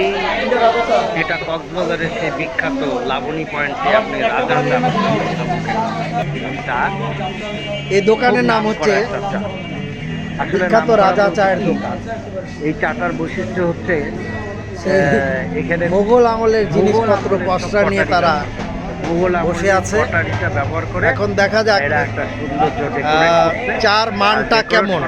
এই এটা কক্সবাজারের সেই বিখ্যাত লাবণী পয়েন্টে আপনি রাজার চা চা এই দোকানের নাম হচ্ছে। আসলে বিখ্যাত রাজা চায়ের দোকান এই চাটার বৈশিষ্ট্য হচ্ছে এখানে মোগল আমলের জিনিসপত্র পসরা নিয়ে তারা বসে আছে। ব্যবহার করে এখন দেখা যাক চার মানটা কেমন?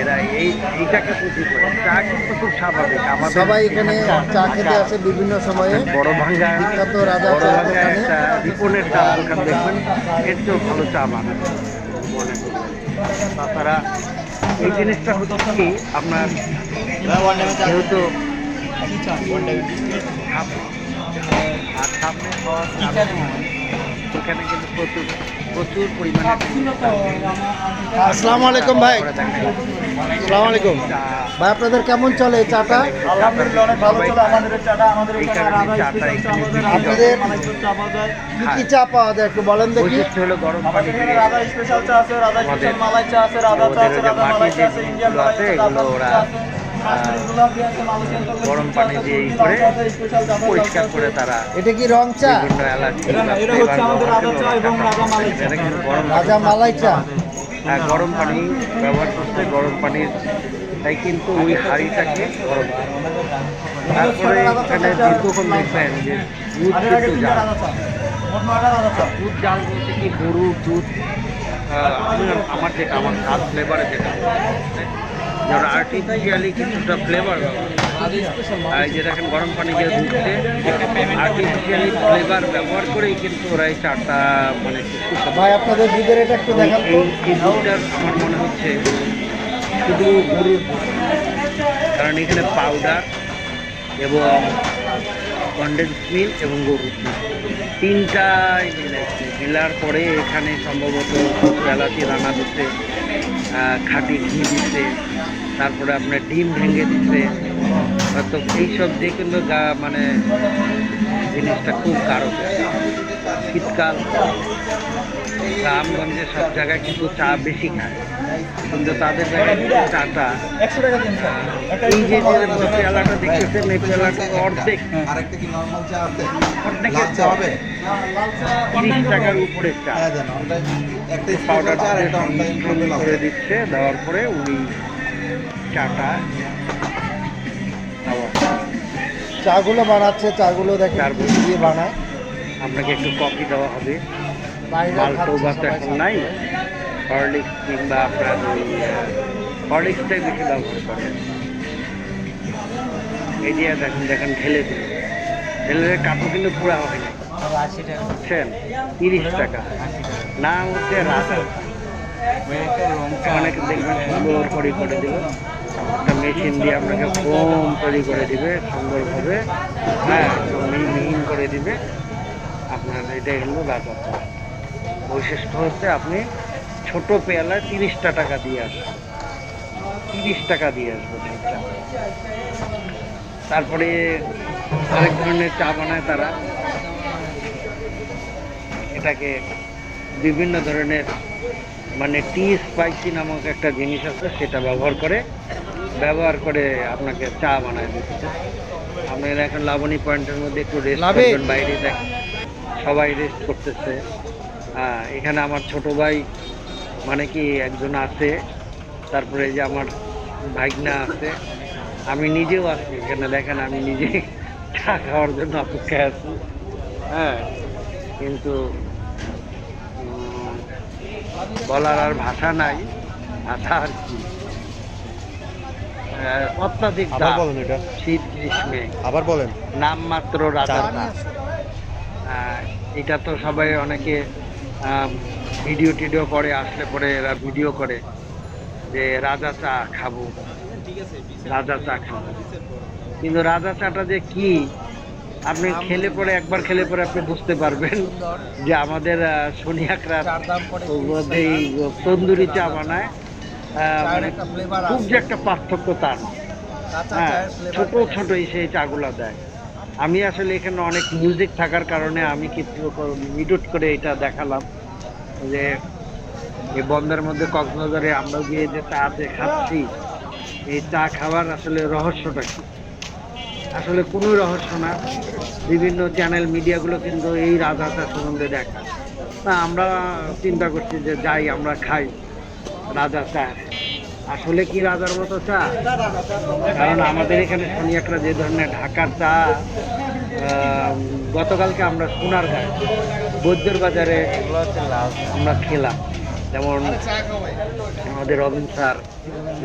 এরা এই এইটাকে পুঁজি করে। চা কিন্তু খুব স্বাভাবিক। আমাদের সবাই এখানে চা খেতে আসে বিভিন্ন সময়ে। বড় ভাঙ্গা বিখ্যাত রাজা বড় ভাঙ্গা একটা রিপনের চা দোকান দেখবেন। এর চেয়েও ভালো চা বানায়। মনে তাছাড়া এই জিনিসটা হচ্ছে কি আপনার যেহেতু আর সামনে এখানে কিন্তু প্রচুর প্রচুর পরিমাণে আসসালামু আলাইকুম ভাই। আসসালামু আলাইকুম। ভাই আপনাদের কেমন চলে চাটা? আলহামদুলিল্লাহ অনেক ভালো চলে। আমাদের চাটা আমাদের আপনাদের- অনেক চা পাওয়া যায়। কি কি চা পাওয়া যায় একটু বলেন দেখি। হলো গরম রাধা স্পেশাল চা আছে রাধা স্পেশাল মালাই চা আছে রাধা চা আছে রাধা মালাই চা আছে ইন্ডিয়ান মালাই চা আছে। গরম পানি দিয়ে ই করে পরিষ্কার করে তারা এটা কি রং চা? বিভিন্ন এলাচ এটা- এটা হচ্ছে আমাদের রাজা চা এবং রাজা মালাই চা। কিন্তু গরম রাজা মালাই চা। হ্যাঁ, গরম পানি ব্যবহার করতে গরম পানির তাই কিন্তু ওই হাঁড়িটাকে গরম তারপরে এখানে দীর্ঘক্ষণ দেখবেন যে দুধ কিন্তু জাল। দুধ জাল বলতে কি? গরুর দুধ। আমার যেটা আমার স্বাদ ফ্লেভারে যেটা। যেমন আর্টিফিশিয়ালি কিছুটা ফ্লেভার আর যে দেখেন গরম পানি দিয়ে দুধতে আর্টিফিশিয়ালি ফ্লেভার ব্যবহার করেই কিন্তু ওরা এই চাটা মানে ভাই আপনাদের দুধের এটা একটু দেখান এই আমার মনে হচ্ছে শুধু গরুর। কারণ এখানে পাউডার এবং কন্ডেন্স মিল্ক এবং গরুর দুধ। তিনটাই মিলাইছে মিলার পরে এখানে সম্ভবত এলাচি রান্না দিচ্ছে খাঁটি ঘি দিচ্ছে তারপরে আপনার ডিম ভেঙে দিচ্ছে। তো এইসব দিয়ে কিন্তু গা- মানে জিনিসটা খুব কারক। শীতকাল গ্রামগঞ্জে সব জায়গায় কিন্তু চা বেশি খায়। কিন্তু তাদের জায়গায় কিন্তু চাটা একশো টাকা দিন চা। একটা এই যে যে পেয়ালাটা দেখতেছেন এই পেয়ালাটা অর্ধেক আরেকটা কি নর্মাল চা আছে? অর্ধেকের চা হবে? তিরিশ টাকার উপরে চা। হ্যাঁ পাউডার পাউডার চা আর একটা অনলাইন করে দিচ্ছে দেওয়ার পরে উনি চাটা চাগুলো বানাচ্ছে চাগুলো কি দিয়ে বানায়। আপনাকে একটু কফি দেওয়া হবে। এখন নাই। হরলিক্স কিংবা আপনার ওই হরলিক্সটাই বেশি ব্যবহার করে এই দিয়ে দেখেন দেখেন ঢেলে দিল। ঢেলে দিয়ে কাপড় কিন্তু পুরা হয় না বুঝছেন? তিরিশ টাকা। না হচ্ছে রাজা অনেকে দেখবেন সুন্দর করে করে দিল। একটা মেশিন দিয়ে আপনাকে ফোম তৈরি করে দিবে সুন্দরভাবে হ্যাঁ মিহিন করে দিবে। আপনার এটাই হলো রাজা চা বৈশিষ্ট্য হচ্ছে আপনি ছোট পেয়ালায় তিরিশটা টাকা দিয়ে আসবেন। তিরিশ টাকা দিয়ে আসবেন এই চা। তারপরে আরেক ধরনের চা বানায় তারা। এটাকে বিভিন্ন ধরনের মানে টি স্পাইসি নামক একটা জিনিস আছে, সেটা ব্যবহার করে ব্যবহার করে আপনাকে চা বানায় দিচ্ছে আপনারা এখন লাবণী পয়েন্টের মধ্যে একটু রেস্ট। করবেন বাইরে দেখ সবাই রেস্ট করতেছে। হ্যাঁ এখানে আমার ছোট ভাই মানে কি একজন আছে তারপরে যে আমার ভাইগনা আছে আমি নিজেও আছি এখানে দেখেন আমি নিজে চা খাওয়ার জন্য অপেক্ষায় আছি। হ্যাঁ কিন্তু বলার আর ভাষা নাই ভাষা আর কি। অত্যাধিক আবার দাম বলেন এটা। শীত গ্রীষ্মে। আবার বলেন। নামমাত্র রাজা চা। চা। এটা তো সবাই অনেকে ভিডিও টিডিও করে আসলে পরে এরা ভিডিও করে যে রাজা চা খাব। রাজা চা খাব। কিন্তু রাজা চাটা যে কি? আপনি খেলে পরে একবার খেলে পরে আপনি বুঝতে পারবেন যে আমাদের সোনিয়াকরা দাম তন্দুরি চা বানায়। মানে খুব যে একটা পার্থক্য তা না কাঁচা হ্যাঁ ছোট ছোটই সেই চাগুলো দেয়। আমি আসলে এখানে অনেক মিউজিক থাকার কারণে আমি কিছু মিডুট করে এটা দেখালাম যে এই বন্ধের মধ্যে কক্সবাজারে আমরা গিয়ে যে চা যে খাচ্ছি এই চা খাওয়ার আসলে রহস্যটা কি? আসলে কোনো রহস্য না। বিভিন্ন চ্যানেল মিডিয়াগুলো কিন্তু এই রাজাটা সম্বন্ধে দেখায় তা আমরা চিন্তা করছি যে যাই আমরা খাই। রাজা চা আসলে কি রাজার মতো চা কারণ আমাদের এখানে শনিয়াকরা যে ধরনের ঢাকার চা গতকালকে আমরা সোনার গায়ে বৈদ্যর বাজারে আমরা খেলাম। যেমন আমাদের Robin sir,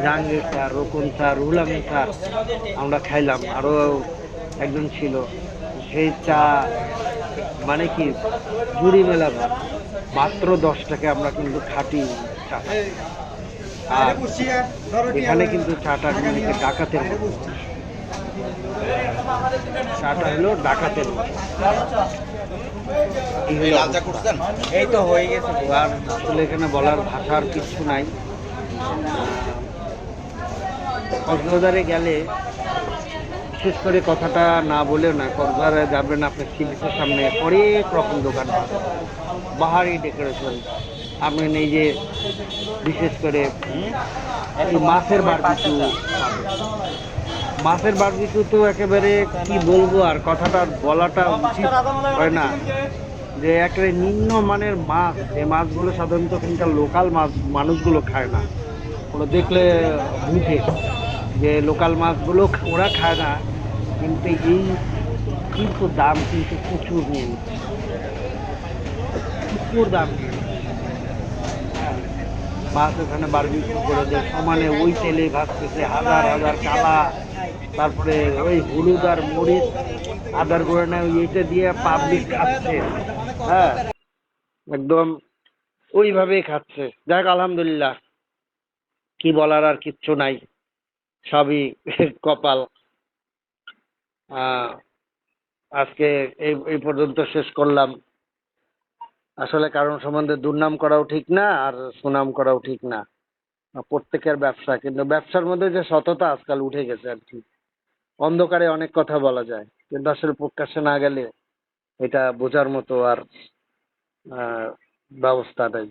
Jahangir sir, Rokon sir Ruhul Amin sir, আমরা খাইলাম। আরও একজন ছিল, সেই চা মানে কি, জুড়ি মেলা ভাত। মাত্র দশ টাকা আমরা কিন্তু খাঁটি আর এখানে কিন্তু চাটা কিন্তু ডাকাতের চাটা হলো ডাকাতের এই তো হয়ে গেছে আর আসলে এখানে বলার ভাষার কিছু নাই। কক্সবাজারে গেলে বিশেষ করে কথাটা না বলেও না কক্সবাজারে যাবেন আপনার সি সামনে অনেক রকম দোকান পাবেন বাহারি ডেকোরেশন। আপনি এই যে বিশেষ করে মাছের বারবিকিউ মাছের বারবিকিউ তো একেবারে কি বলব আর কথাটা বলাটা উচিত হয় না। যে একেবারে নিম্ন মানের মাছ এই মাছগুলো সাধারণত এখানকার লোকাল মাছ, মানুষগুলো খায় না। ওরা দেখলে বুঝে যে লোকাল মাছগুলো ওরা খায় না, কিন্তু এই কিন্তু দাম কিন্তু প্রচুর নিয়ে নিচ্ছে। প্রচুর দাম নিয়ে মাছ ওখানে বারবিকিউ করে দেয় সমানে ওই তেলে ভাজতেছে হাজার হাজার কালা, তারপরে ওই হলুদ আর মরিচ, আদার করে নেয় এইটা দিয়ে পাবলিক খাচ্ছে। হ্যাঁ একদম ওইভাবেই খাচ্ছে। যাক, আলহামদুলিল্লাহ। কি বলার আর কিচ্ছু নাই। সবই কপাল। আজকে এই এই পর্যন্ত শেষ করলাম। আসলে কারণ সম্বন্ধে দুর্নাম করাও ঠিক না আর সুনাম করাও ঠিক না। প্রত্যেকের ব্যবসা, কিন্তু ব্যবসার মধ্যে যে সততা আজকাল উঠে গেছে আর কি। অন্ধকারে অনেক কথা বলা যায়, কিন্তু আসলে প্রকাশ্যে না গেলে এটা বোঝার মতো আর ব্যবস্থা নেই।